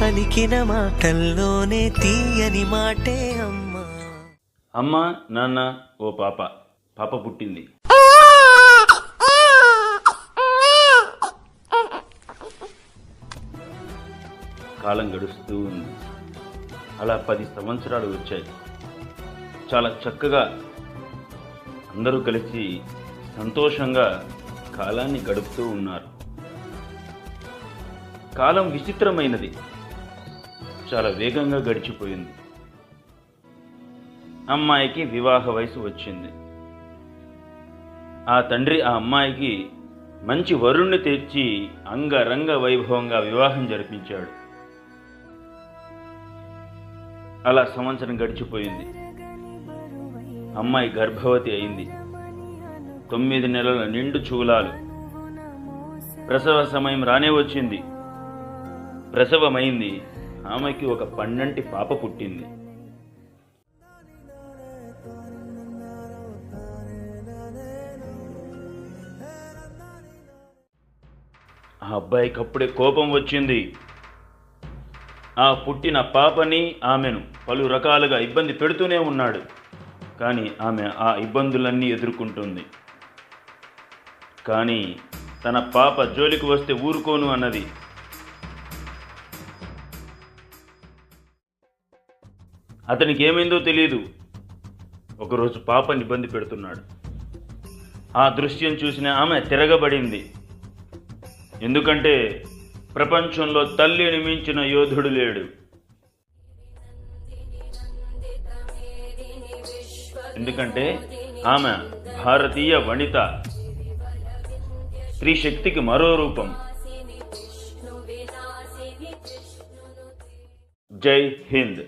పలికిన మాటల్లోనే తీయని మాటే అమ్మా. అమ్మ నాన్న ఓ పాప. పాప పుట్టింది. కాలం గడుస్తూ ఉంది. అలా పది సంవత్సరాలు వచ్చాయి. చాలా చక్కగా అందరూ కలిసి సంతోషంగా కాలాన్ని గడుపుతూ ఉన్నారు. కాలం విచిత్రమైనది. చాలా వేగంగా గడిచిపోయింది. అమ్మాయికి వివాహ వయసు వచ్చింది. ఆ తండ్రి ఆ అమ్మాయికి మంచి వరుణ్ణి తెచ్చి అంగరంగ వైభవంగా వివాహం జరిపించాడు. అలా సంవత్సరం గడిచిపోయింది. అమ్మాయి గర్భవతి అయింది. తొమ్మిది నెలల నిండు చూలాలు. ప్రసవ సమయం రానే వచ్చింది. ప్రసవమైంది. ఆమెకి ఒక పన్నంటి పాప పుట్టింది. ఆ అబ్బాయికి అప్పుడే కోపం వచ్చింది. ఆ పుట్టిన పాపని ఆమెను పలు రకాలుగా ఇబ్బంది పెడుతూనే ఉన్నాడు. కానీ ఆమె ఆ ఇబ్బందులన్నీ ఎదుర్కొంటుంది. కానీ తన పాప జోలికి వస్తే ఊరుకోను అన్నది అతనికి ఏమైందో తెలియదు ఒకరోజు పాపని ఇబ్బంది పెడుతున్నాడు. ఆ దృశ్యం చూసిన ఆమె తిరగబడింది. ఎందుకంటే ప్రపంచంలో తల్లిని మించిన యోధుడు లేడు. ఎందుకంటే ఆమె భారతీయ వనిత. స్త్రీ శక్తికి మరో రూపం. జై హింద్.